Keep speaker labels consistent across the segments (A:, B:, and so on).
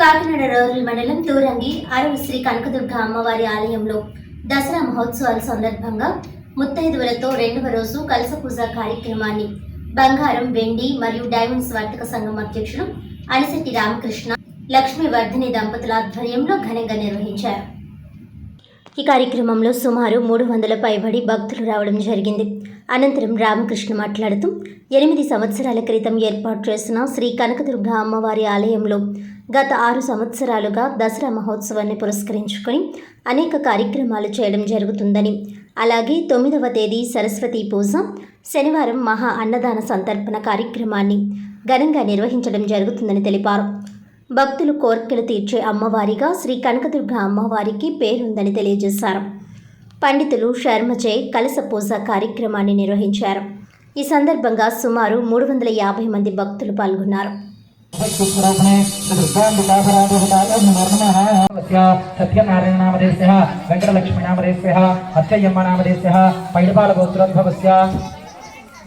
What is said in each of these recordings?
A: Kakinada rural మండలం తూరంగి అరవ శ్రీ కనకదుర్గ అమ్మవారి ఆలయంలో దసరా మహోత్సవాల సందర్భంగా ముత్తైదువులతో రెండవ రోజు కలస పూజ కార్యక్రమాన్ని బంగారం వెండి మరియు డైమండ్స్ వర్తక సంఘం అధ్యక్షులు అనిశెట్టి రామకృష్ణ లక్ష్మీవర్ధిని దంపతుల ఆధ్వర్యంలో ఘనంగా నిర్వహించారు. ఈ కార్యక్రమంలో సుమారు మూడు వందల పైబడి భక్తులు రావడం జరిగింది. అనంతరం రామకృష్ణ మాట్లాడుతూ ఎనిమిది సంవత్సరాల క్రితం ఏర్పాటు చేసిన శ్రీ కనకదుర్గ అమ్మవారి ఆలయంలో గత ఆరు సంవత్సరాలుగా దసరా మహోత్సవాన్ని పురస్కరించుకొని అనేక కార్యక్రమాలు చేయడం జరుగుతుందని అలాగే తొమ్మిదవ తేదీ సరస్వతి పూజ శనివారం మహా అన్నదాన సంతర్పణ కార్యక్రమాన్ని ఘనంగా నిర్వహించడం జరుగుతుందని తెలిపారు. భక్తులు కోర్కెలు తీర్చే అమ్మవారిగా శ్రీ కనకదుర్గ అమ్మవారికి పేరుందని తెలియజేశారు. పండితులు శర్మచే కలస పూజ కార్యక్రమాన్ని నిర్వహించారు. ఈ సందర్భంగా సుమారు మూడు వందల యాభై మంది భక్తులు పాల్గొన్నారు.
B: సత్యనారాయణనామదేశ్య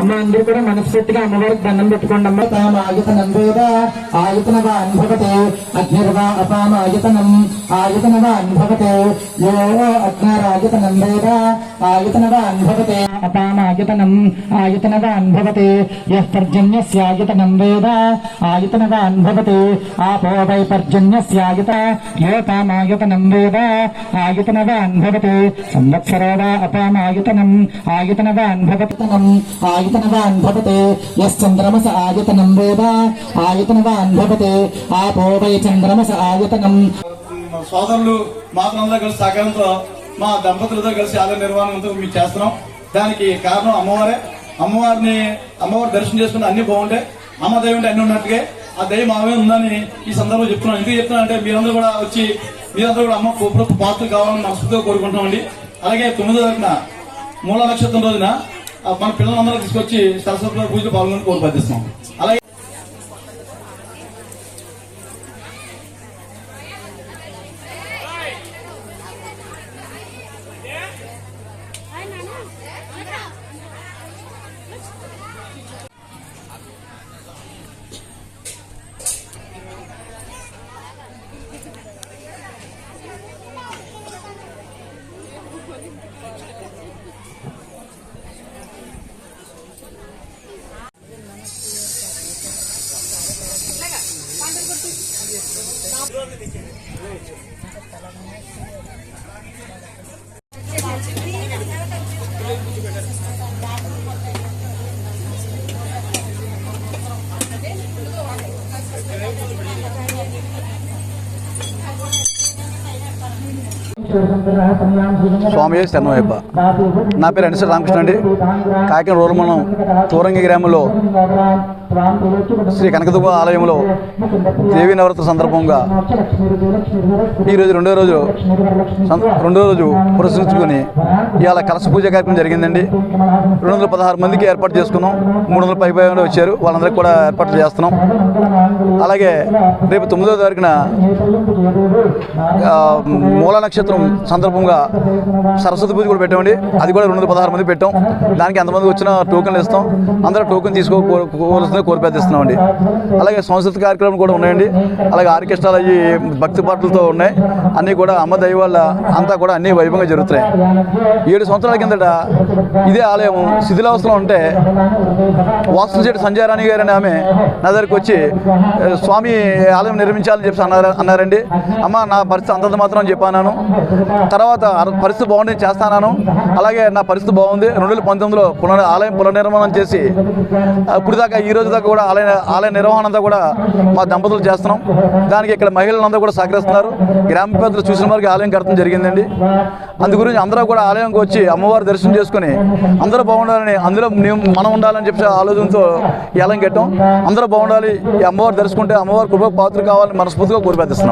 B: అమ్మ అందరూ కూడా మనస్ఫూర్తిగా అమ్మవారికి దండం పెట్టుకోండి అమ్మ తామ ఆయుతనం ఆయుతనవా అనుభవతే. అగ్నిర్వా అపామ ఆయుతనం ఆయుతనవా అనుభవతే. యో అగ్నారాయుతనం వేద ఆయుతనవా అనుభవతే. అపామ ఆయుతనం ఆయుతనవా అనుభవతే. యః పర్జన్యస్యాయుతనం వేద ఆయుతనవా అనుభవతే. ఆపో వై పర్జన్యస్యాయుత యో తామాయుతనం వేద ఆయుతనవా అనుభవతే. సంవత్సరో వా అపామాయుతనం ఆయుతనవా అనుభవతనం ఆయుతనవాన్ భవతే యశ్చంద్రమస ఆయుతనం వేద ఆయుతనవాన్ భవతే ఆపో వై చంద్రమస ఆయతనం
C: మా సోదరులు మాత్రంలో కలిసి సహకారంతో మా దంపతులతో కలిసి ఆలయ నిర్వహణతో మేము చేస్తున్నాం. దానికి కారణం అమ్మవారే. అమ్మవారిని అమ్మవారి దర్శనం చేసుకుని అన్ని బాగుంటాయి. అమ్మ దయ ఉంటే అన్ని ఉన్నట్టుగా. ఆ దయ మావే ఉందని ఈ సందర్భంలో చెప్తున్నాను ఎందుకు చెప్తున్నా అంటే మీరందరూ కూడా వచ్చి మీరందరూ కూడా అమ్మ ప్రభుత్వ పాత్రలు కావాలని మనస్ఫూర్తిగా కోరుకుంటున్నామండి. అలాగే తొమ్మిదో తారీఖున మూల నక్షత్రం రోజున మన పిల్లలందరూ తీసుకొచ్చి సరస్వతి పూజలు పాల్గొని కోరు ప్రార్థిస్తున్నాం అలాగే
D: స్వామి శరణమయ్యప్ప నా పేరు అనిశ్వ రామకృష్ణ అండి. కాకినాడ రూరల్ మనం తూరంగి గ్రామంలో శ్రీ కనకదుర్గ ఆలయంలో దేవీ నవరాత్రి సందర్భంగా ఈరోజు రెండో రోజు రెండో రోజు పురస్కరించుకొని ఇవాళ కలశ పూజ కార్యక్రమం జరిగిందండి. రెండు వందల పదహారు మందికి ఏర్పాటు చేసుకున్నాం. మూడు వందల పై పై వచ్చారు. వాళ్ళందరికీ కూడా ఏర్పాటు చేస్తున్నాం. అలాగే రేపు తొమ్మిదో తారీఖున మూల నక్షత్రం సందర్భంగా సరస్వతి పూజ కూడా పెట్టామండి. అది కూడా రెండు వందల పదహారు మంది పెట్టాం. దానికి ఎంతమంది వచ్చినా టోకెన్లు ఇస్తాం. అందరూ టోకెన్ తీసుకోవాల్సిందే కోరి పెద్దిస్తున్నామండి అలాగే సాంస్కృతిక కార్యక్రమాలు కూడా ఉన్నాయండి. అలాగే ఆర్కెస్ట్రాలు అయ్యి భక్తి పాటలతో ఉన్నాయి. అన్నీ కూడా అమ్మ దయ వల్ల అంతా కూడా అన్ని వైభవంగా జరుగుతున్నాయి. ఏడు సంవత్సరాల కిందట ఇదే ఆలయం శిథిలావస్థలో ఉంటే వాస్తుశెట్టి సంజయరాణి గారు అనే ఆమె నా దగ్గరికి వచ్చి స్వామి ఆలయం నిర్మించాలని చెప్పి అన్నారు అన్నారండి. అమ్మ నా పరిస్థితి అంతంత మాత్రం చెప్పాను తర్వాత పరిస్థితి బాగుంది చేస్తాను అలాగే నా పరిస్థితి బాగుంది. రెండు వేల పంతొమ్మిదిలో పునర్ ఆలయం పునర్నిర్మాణం చేసి ఇప్పుడు దాకా ఈ రోజు దాకా కూడా ఆలయ ఆలయ నిర్వహణ అంతా కూడా మా దంపతులు చేస్తున్నాం. దానికి ఇక్కడ మహిళలందరూ కూడా సహకరిస్తున్నారు. గ్రామ పెద్దలు చూసిన వారికి ఆలయం కడతం జరిగిందండి. అందు గురించి అందరూ కూడా ఆలయంకి వచ్చి అమ్మవారి దర్శనం చేసుకుని అందరూ బాగుండాలని అందులో మేము- మనం ఉండాలని చెప్పి ఆలోచనతో ఈ ఆలయం కట్టాం. అందరూ బాగుండాలి. ఈ అమ్మవారు దర్శకుంటే అమ్మవారి కృప పాత్ర కావాలని మనస్ఫూర్తిగా కోరిపెద్దిస్తున్నాం